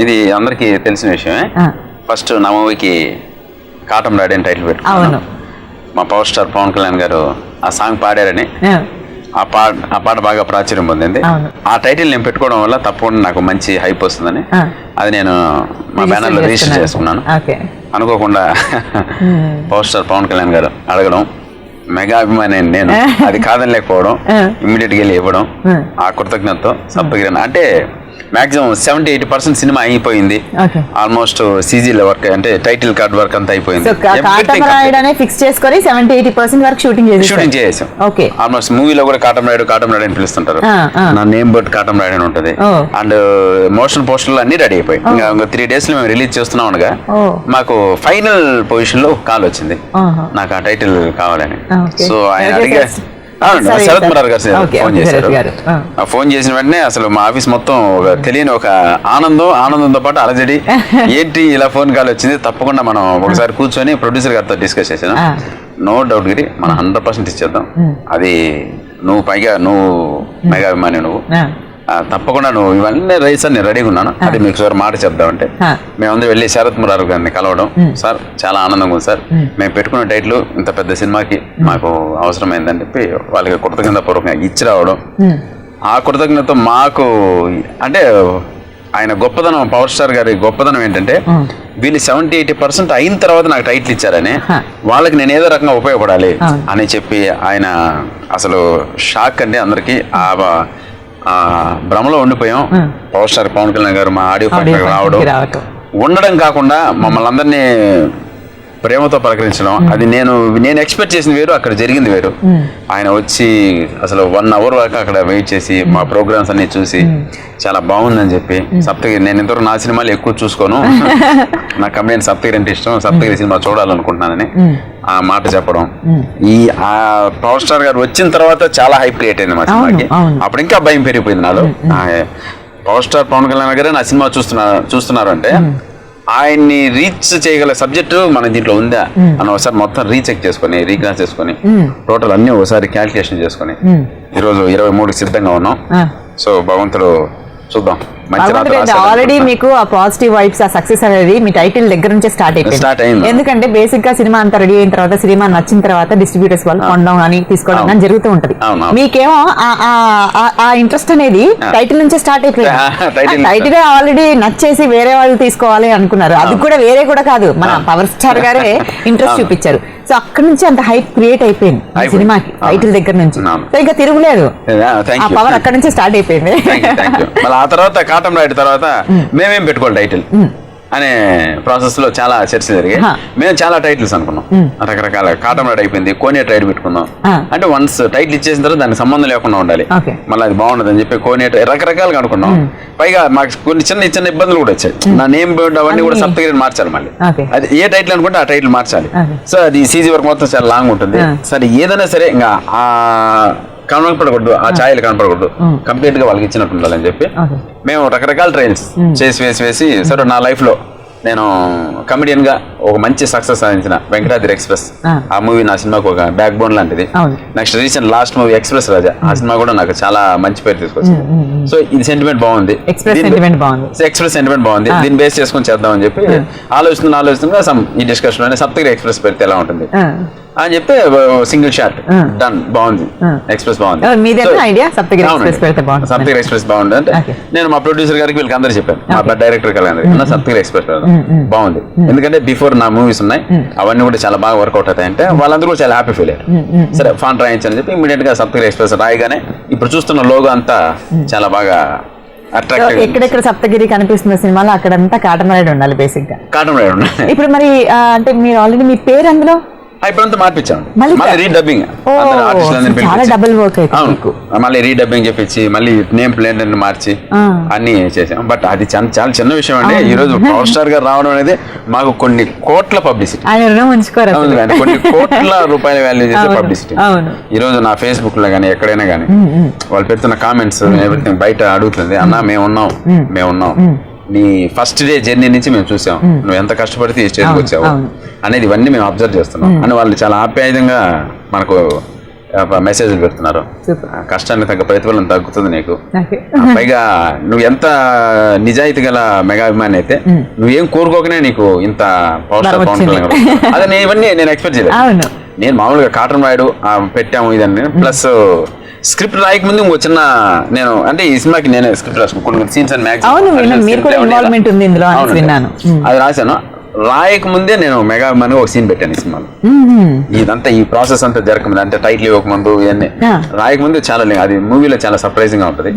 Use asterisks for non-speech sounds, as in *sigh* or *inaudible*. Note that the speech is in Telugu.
ఇది అందరికీ తెలిసిన విషయమే. ఫస్ట్ నా మూవీకి కాటం రాడి అని టైటిల్ పెట్టుకున్నాను. మా పవర్ స్టార్ పవన్ కళ్యాణ్ గారు ఆ సాంగ్ పాడారని. ఆ, పాట ఆ పాట బాగా ప్రాచుర్యం పొందింది. ఆ టైటిల్ నేను పెట్టుకోవడం వల్ల తప్పకుండా నాకు మంచి హైప్ వస్తుందని. అది నేను మా బ్యానర్లో రిజిస్టర్. చేసుకున్నాను. అనుకోకుండా పవర్ స్టార్ పవన్ కళ్యాణ్ గారు అడగడం మెగా అభిమాని నేను. *laughs* అది కాదని లేకపోవడం. ఇమ్మీడియట్గా వెళ్ళి ఇవ్వడం ఆ. కృతజ్ఞతతో సప్తగిరి అంటే maximum seventy eighty percent cinema అయిపోయింది. ఆల్మోస్ట్ సీజీల వర్క్ అంటే టైటిల్ కార్డ్ వర్క్ అంతా అయిపోయింది. ఫిక్స్ చేసుకొని సెవెంటీ ఎయిటీ పర్సెంట్ వరకు షూటింగ్ చేసి షూటింగ్ చేసాం ఓకే. ఆల్మోస్ట్ మూవీలో కూడా కాటం రాయుడు కాటం రాయుడు అని పిలుస్తుంటారు. నా నేమ్ బట్ కాటం రాయుడు అని ఉంటుంది. అండ్ మోషన్ పోస్టర్లు అన్ని రెడీ అయిపోయి ఇంకా త్రీ డేస్లో మేము రిలీజ్ చేస్తున్నాం అనగా. మాకు ఫైనల్ పొజిషన్లో కాల్ వచ్చింది. నాకు ఆ టైటిల్ కావాలని. సో ఆయన ఎవరు సరే, శరత్. మురార్ గారు ఫోన్ చేశారు. ఫోన్ చేసిన వెంటనే అసలు మా ఆఫీస్ మొత్తం ఒక తెలియని ఒక ఆనందం ఆనందంతో పాటు అలజడి. *laughs* ఏంటి ఇలా ఫోన్ కాల్ వచ్చింది? తప్పకుండా మనం ఒకసారి కూర్చొని ప్రొడ్యూసర్ గారితో డిస్కస్ చేసాను. నో డౌట్ గిరి మనం హండ్రెడ్ పర్సెంట్ ఇచ్చేద్దాం. అది నువ్వు పైగా నువ్వు మెగా అభిమాని నువ్వు. తప్పకుండా నువ్వు ఇవన్నీ రైస్ అని నేను రెడీగా ఉన్నాను అది మీకు సార్ మాట చెప్దామంటే. మేమందరూ వెళ్ళి శరత్ మురారు గారిని కలవడం. సార్ చాలా ఆనందంగా ఉంది సార్. మేము పెట్టుకున్న టైటిల్ ఇంత పెద్ద సినిమాకి మాకు అవసరమైందని చెప్పి వాళ్ళకి కృతజ్ఞత పూర్వకంగా ఇచ్చి రావడం ఆ కృతజ్ఞత మాకు అంటే ఆయన గొప్పదనం పవర్ స్టార్ గారి గొప్పదనం ఏంటంటే. వీళ్ళు సెవెంటీ ఎయిటీ పర్సెంట్ అయిన తర్వాత నాకు టైటిల్ ఇచ్చారని. వాళ్ళకి నేను ఏదో రకంగా ఉపయోగపడాలి. అని చెప్పి ఆయన అసలు షాక్ అండి అందరికి ఆ భ్రమలో ఉండిపోయాం. పవర్ స్టార్ పవన్ కళ్యాణ్ గారు మా ఆడియో ఫంక్షన్ రావడం. ఉండడం కాకుండా మమ్మల్ని అందరినీ ప్రేమతో పలకరించడం. అది నేను నేను ఎక్స్పెక్ట్ చేసింది వేరు అక్కడ జరిగింది వేరు. ఆయన వచ్చి అసలు వన్ అవర్ వరకు అక్కడ వెయిట్ చేసి మా ప్రోగ్రామ్స్ అన్ని చూసి చాలా బాగుందని చెప్పి సప్తగిరి నేను ఇంతవరకు నా సినిమాలు ఎక్కువ చూసుకోను. *laughs* నా కమిడియన్ సప్తగిరి అంటే ఇష్టం. సప్తగిరి సినిమా చూడాలనుకుంటున్నానని. ఆ మాట చెప్పడం. ఈ ఆ పవర్ స్టార్ గారు వచ్చిన తర్వాత చాలా హైప్ క్రియేట్ అయింది మా సినిమాకి. అప్పుడు ఇంకా భయం పెరిగిపోయింది నాలో. పవర్ స్టార్ పవన్ కళ్యాణ్ గారే నా సినిమా చూస్తున్నారు చూస్తున్నారు అంటే ఆయన్ని రీచ్ చేయగల సబ్జెక్టు మన దీంట్లో ఉందా అని ఒకసారి మొత్తం రీచెక్ చేసుకొని రీక్లాస్ చేసుకొని. టోటల్ అన్ని ఒకసారి క్యాల్కులేషన్ చేసుకొని. ఈరోజు ఇరవై మూడుకి సిద్ధంగా ఉన్నాం. సో భగవంతుడు చూద్దాం ఆల్రెడీ. మీకు ఆ పాజిటివ్ వైబ్స్ ఆ సక్సెస్ అనేది మీ టైటిల్ దగ్గర నుంచే స్టార్ట్ అయిపోయింది. ఎందుకంటే బేసిక్గా సినిమా అంతా రెడీ అయిన తర్వాత సినిమా నచ్చిన తర్వాత డిస్ట్రిబ్యూటర్స్ వాళ్ళు కొనడం అని తీసుకోవడం. కానీ జరుగుతూ ఉంటది. మీకేమో ఆ- ఇంట్రెస్ట్ అనేది. టైటిల్ నుంచే స్టార్ట్ అయిపోయింది *laughs* టైటిల్ ఆల్రెడీ నచ్చేసి వేరే వాళ్ళు తీసుకోవాలి అనుకున్నారు అది కూడా వేరే కూడా కాదు మన పవర్ స్టార్ గారే *laughs* ఇంట్రెస్ట్. చూపించారు సో అక్కడ నుంచి అంత హైప్ క్రియేట్ అయిపోయింది. సినిమాకి. టైటిల్ దగ్గర నుంచి. సో ఇంకా తిరుగులేదు. ఆ పవర్ అక్కడ నుంచే స్టార్ట్ అయిపోయింది. ఆ తర్వాత కాటం రాయుడు తర్వాత *laughs* మేమేం పెట్టుకోవాలి టైటిల్ అనే ప్రాసెస్లో చాలా చర్చ జరిగాయి. మేము చాలా టైటిల్స్ అనుకున్నాం. రకరకాల కాటం రాయుడు అయిపోయింది కోనేట్ రైడ్ పెట్టుకున్నాం. ఆ. అంటే వన్స్ టైటిల్ ఇచ్చేసిన తర్వాత దానికి సంబంధం లేకుండా ఉండాలి. మళ్ళీ అది బాగుండదు అని చెప్పి కోనేట్ రకరకాలుగా అనుకున్నాం. పైగా మాకు కొన్ని చిన్న చిన్న ఇబ్బందులు కూడా వచ్చాయి. నా నేమ్ బోర్డు అవన్నీ కూడా సప్తగిరి మార్చాలి మళ్ళీ. అది ఏ టైటిల్ అనుకుంటే ఆ టైటిల్ మార్చాలి. సో అది సీజీ వర్క్ మొత్తం చాలా లాంగ్ ఉంటుంది. సరే ఏదైనా సరే ఇంకా ఆ కనపడకూడదు ఆ ఛాయలు కనపడకూడదు. కంప్లీట్గా వాళ్ళకి ఇచ్చినట్టు ఉండాలని చెప్పి మేము రకరకాల ట్రైన్స్ చేసి వేసి వేసి సరే నా లైఫ్లో నేను కమెడియన్గా ఒక మంచి సక్సెస్ సాధించిన వెంకటాద్రి ఎక్స్ప్రెస్. ఆ. మూవీ నా సినిమాకు ఒక బ్యాక్ బోన్ లాంటిది. Next recent last movie express Raja. ఆ సినిమా కూడా నాకు చాలా మంచి పేరు తీసుకొచ్చింది. సో ఇది సెంటిమెంట్ బాగుంది. ఎక్స్ప్రెస్ సెంటిమెంట్ బాగుంది. దీన్ని బేస్ చేసుకొని చేద్దాం అని చెప్పి ఆలోచిస్తున్న ఆలోచిస్తున్నా సమ్ ఈ డిస్కషన్లోనే సప్తగిరి ఎక్స్ప్రెస్ పెడితే ఎలా ఉంటుంది. అని చెప్పి సింగిల్ షాట్. డన్ బాగుంది. ఎక్స్ప్రెస్ బాగుంది. idea? సప్తగిరి పెడితే ఎక్స్ప్రెస్ బాగుంది అంటే Okay. నేను మా ప్రొడ్యూసర్ గారికి వీళ్ళకి అందరూ చెప్పాను. మా. డైరెక్టర్ గారికి అన్న సప్తగిరి ఎక్స్ప్రెస్. బాగుంది. ఎందుకంటే బిఫోర్ నా మూవీస్ ఉన్నాయి. అవన్నీ కూడా చాలా బాగా వర్కౌట్ అవుతాయి. అంటే వాళ్ళందరూ కూడా చాలా హ్యాపీ ఫీల్ అయ్యారు. సరే ఫాన్ రాయించని చెప్పి ఇమీడియట్గా సప్తగిరి ఎక్స్ప్రెస్ రాయగానే ఇప్పుడు చూస్తున్న లోగో అంతా చాలా బాగా ఎక్కడెక్కడ సప్తగిరి కనిపిస్తున్న సినిమాలో అక్కడంతా కాటమరాయుడు ఉండాలి బేసిక్గా కాటన్ రైడ్ ఉన్నాయి ఇప్పుడు మరి అంటే మీరు ఆల్రెడీ మీ పేరు అందులో? ఇప్పుడంతా మార్పించాం మళ్ళీ రీడబ్బింగ్ చాలా. డబుల్ వర్క్ అవును. మళ్ళీ రీడబ్బింగ్ చెప్పించి మళ్ళీ నేమ్ ప్లేట్ అన్ని మార్చి. అన్ని చేసాం. బట్ అది చాలా చిన్న విషయం అండి. ఈ రోజు పవర్ స్టార్ గారు రావడం అనేది మాకు కొన్ని కోట్ల పబ్లిసిటీ కొన్ని కోట్ల *laughs* రూపాయల వాల్యూ చేసే పబ్లిసిటీ. ఈ రోజు నా ఫేస్బుక్లో కానీ ఎక్కడైనా కానీ వాళ్ళు పెడుతున్న కామెంట్స్ ఎవ్రీథింగ్ బయట అడుగుతుంది. అన్న మేము ఉన్నాం మేము ఉన్నాం నీ ఫస్ట్ డే జర్నీ నుంచి మేము చూసాం. నువ్వు ఎంత కష్టపడితే ఈ స్టేజ్కి వచ్చావు. అనేది ఇవన్నీ మేము అబ్జర్వ్ చేస్తున్నాం. అని వాళ్ళు చాలా ఆప్యాయంగా మనకు మెసేజ్లు పెడుతున్నారు. కష్టానికి తగ్గ ప్రతిఫలం తగ్గుతుంది నీకు. పైగా నువ్వు ఎంత నిజాయితీ గల మెగా అభిమాని అయితే నువ్వేం కోరుకోకనే నీకు ఇంత పవర్. అదే నేను ఇవన్నీ నేను ఎక్స్పెక్ట్ చేయలేదు. నేను మామూలుగా కాటన్ రాయుడు పెట్టాము ఇదని ప్లస్ స్క్రిప్ట్ రాయక ముందు ఇంకో చిన్న నేను అంటే ఈ సినిమాకి నేనే స్క్రిప్ట్ రాసుకున్నాను కొన్ని సీన్స్ అండ్ మ్యాక్స్ అవును. మీరు కూడా ఉంది ఇందులో విన్నాను. అది రాశాను. రాయక ముందే నేను మెగా అభిమానిగా ఒక సీన్ పెట్టాను ఈ సినిమాలో. ఇదంతా ఈ ప్రాసెస్ అంతా జరగకముందు అంటే టైటిల్ ఇవ్వకముందు ఇవన్నీ. రాయకముందు చాలా అది మూవీలో చాలా సర్ప్రైజింగ్గా ఉంటుంది.